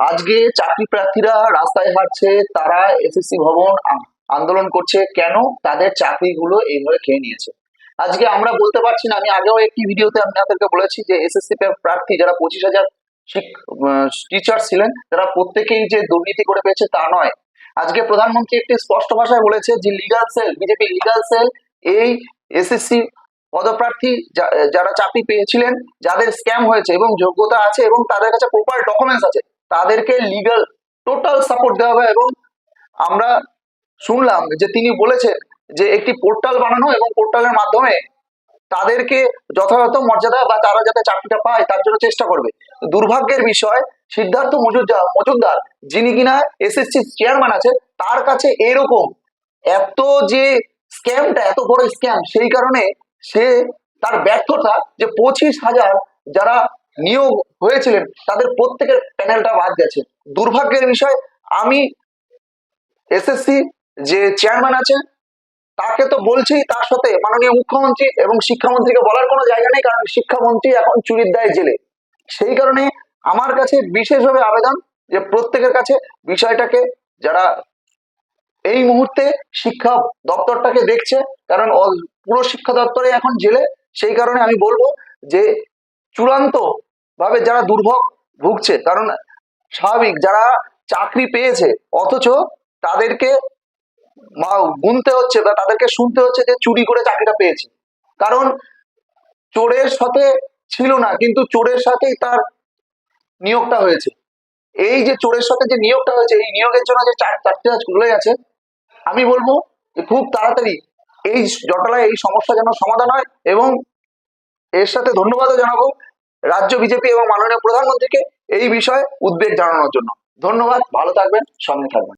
আজকে চাকরি প্রার্থীরা রাস্তায় হাঁটছে, তারা এসএসসি ভবন আন্দোলন করছে। কেন? তাদের চাকরিগুলো এইভাবে খেয়ে নিয়েছে। আজকে আমরা বলতে পারছি না, আমি আগেও একটি ভিডিওতে আপনাদেরকে বলেছি যে এসএসসি প্রার্থী যারা পঁচিশ হাজার টিচার ছিলেন, তারা প্রত্যেকেই যে দুর্নীতি করে পেয়েছে তা নয়। আজকে প্রধানমন্ত্রী একটি স্পষ্ট ভাষায় বলেছে যে legal cell BJP legal cell এই এসএসসি পদপ্রার্থী যারা চাকরি পেয়েছিলেন, যাদের স্ক্যাম হয়েছে এবং যোগ্যতা আছে এবং তাদের কাছে প্রপার ডকুমেন্টস আছে তাদেরকে লিগাল টোটাল সাপোর্ট দেওয়া হবে এবং আমরা শুনলাম যে তিনি বলেছেন যে একটি পোর্টাল বানানো এবং পোর্টালের মাধ্যমে তাদেরকে যথাযথ মর্যাদা বা তারা যাতে চাকরিটা পায় তার জন্য চেষ্টা করবে। দুর্ভাগ্যের বিষয়, সিদ্ধার্থ মজুমদার মজুমদার, যিনি কিনা এসএসসি চেয়ারম্যান আছে তার কাছে এরকম এত যে স্ক্যামটা এত বড় স্ক্যাম সেই কারণে সে তার ব্যর্থতা যে পঁচিশ হাজার যারা নিয়োগ হয়েছিলেন, তাদের প্রত্যেকের প্যানেলটা বাদ গেছে। দুর্ভাগ্যের বিষয়, আমি এসএসসি যে চেয়ারম্যান আছে, তাকে তো বলছি তার সাথে মাননীয় মুখ্যমন্ত্রী এবং শিক্ষামন্ত্রীকে বলার কোনো জায়গা নেই, কারণ শিক্ষামন্ত্রী এখন চুরির দায় জেলে। সেই কারণে আমার কাছে বিশেষভাবে আবেদন যে প্রত্যেকের কাছে বিষয়টাকে যারা এই মুহূর্তে শিক্ষা দপ্তরটাকে দেখছে, কারণ পুরো শিক্ষা দপ্তরে এখন জেলে, সেই কারণে আমি বলব যে চূড়ান্ত ভাবে যারা দুর্ভোগ ভুগছে, কারণ স্বাভাবিক যারা চাকরি পেয়েছে, অথচ তাদেরকে গুনতে হচ্ছে বা তাদেরকে শুনতে হচ্ছে যে চুরি করে চাকরিটা পেয়েছে। কারণ চোরের সাথে ছিল না, কিন্তু চোরের সাথেই তার নিয়োগটা হয়েছে। এই যে চোরের সাথে যে নিয়োগটা হয়েছে, এই নিয়োগের জন্য যে চার, চারটে চলে গেছে, আমি বলব যে খুব তাড়াতাড়ি এই জটলায় এই সমস্যা যেন সমাধান হয় এবং এর সাথে ধন্যবাদও জানাব। রাজ্য বিজেপি এবং মাননীয় প্রধানমন্ত্রীকে এই বিষয়ে উদ্বেগ জানানোর জন্য। ধন্যবাদ, ভালো থাকবেন, সঙ্গে থাকবেন।